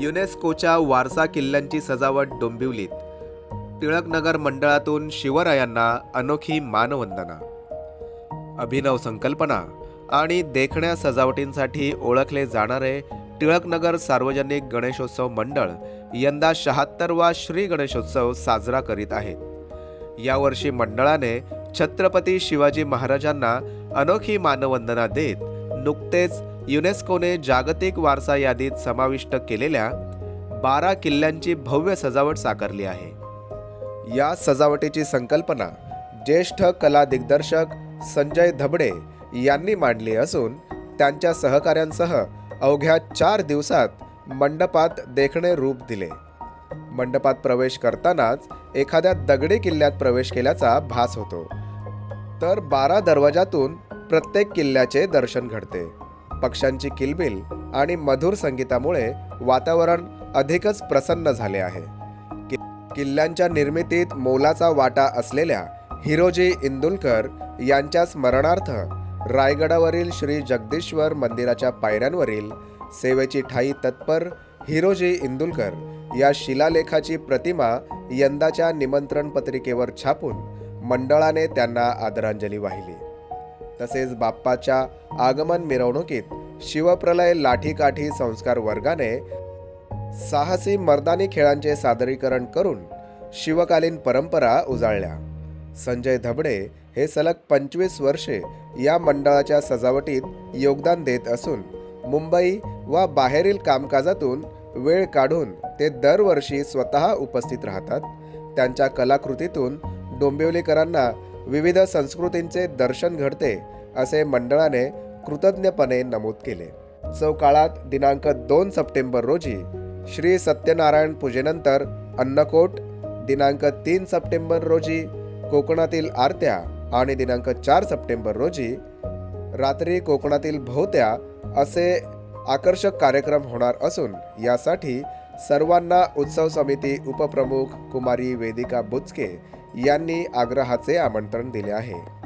युनेस्कोच्या वारसा किल्ल्यांची सजावट डोंबिवलीत. टिळकनगर मंडळातून शिवरायांना अनोखी मानवंदना. अभिनव संकल्पना आणि देखण्या सजावटींसाठी ओळखले जाणारे टिळकनगर सार्वजनिक गणेशोत्सव मंडळ यंदा शहात्तरवा श्री गणेशोत्सव साजरा करीत आहेत यावर्षी मंडळाने छत्रपती शिवाजी महाराजांना अनोखी मानवंदना देत नुकतेच युनेस्कोने जागतिक वारसा यादीत समाविष्ट केलेल्या बारा किल्ल्यांची भव्य सजावट साकारली आहे. या सजावटीची संकल्पना ज्येष्ठ कला दिग्दर्शक संजय धबडे यांनी मांडली असून त्यांच्या सहकाऱ्यांसह अवघ्या चार दिवसात मंडपात देखणे रूप दिले. मंडपात प्रवेश करतानाच एखाद्या दगडी किल्ल्यात प्रवेश केल्याचा भास होतो. तर बारा दरवाजातून प्रत्येक किल्ल्याचे दर्शन घडते. पक्ष्यांची किलबिल आणि मधुर संगीतामुळे वातावरण अधिकच प्रसन्न झाले आहे. कि- किल्ल्यांच्या निर्मितीत मोलाचा वाटा असलेल्या हिरोजी इंदुलकर यांच्या स्मरणार्थ रायगडावरील श्री जगदीश्वर मंदिराच्या पायऱ्यांवरील सेवेची ठाई तत्पर हिरोजी इंदुलकर या शिलालेखाची प्रतिमा यंदाच्या निमंत्रण पत्रिकेवर छापून मंडळाने त्यांना आदरांजली वाहिली. तसेच बाप्पाच्या आगमन मिरवणुकीत शिवप्रलय लाठीकाठी संस्कार वर्गाने साहसी मर्दानी खेळांचे सादरीकरण करून शिवकालीन परंपरा उजाळल्या. संजय धबडे हे सलग पंचवीस वर्षे या मंडळाच्या सजावटीत योगदान देत असून मुंबई वा बाहेरील कामकाजातून वेळ काढून ते दरवर्षी स्वतः उपस्थित राहतात. त्यांच्या कलाकृतीतून डोंबिवलीकरांना विविध संस्कृतींचे दर्शन घडते असे मंडळाने कृतज्ञपणे नमूद केले. उत्सव काळात दिनांक दोन सप्टेंबर रोजी श्री सत्यनारायण पूजेनंतर अन्नकोट दिनांक तीन सप्टेंबर रोजी कोकणातील आरत्या आणि दिनांक चार सप्टेंबर रोजी रात्री कोकणातील भोवत्या असे आकर्षक कार्यक्रम होणार असून यासाठी सर्वांना उत्सव समिती उपप्रमुख कुमारी वेदिका बुचके यांनी आग्रहाचे आमंत्रण दिले आहे.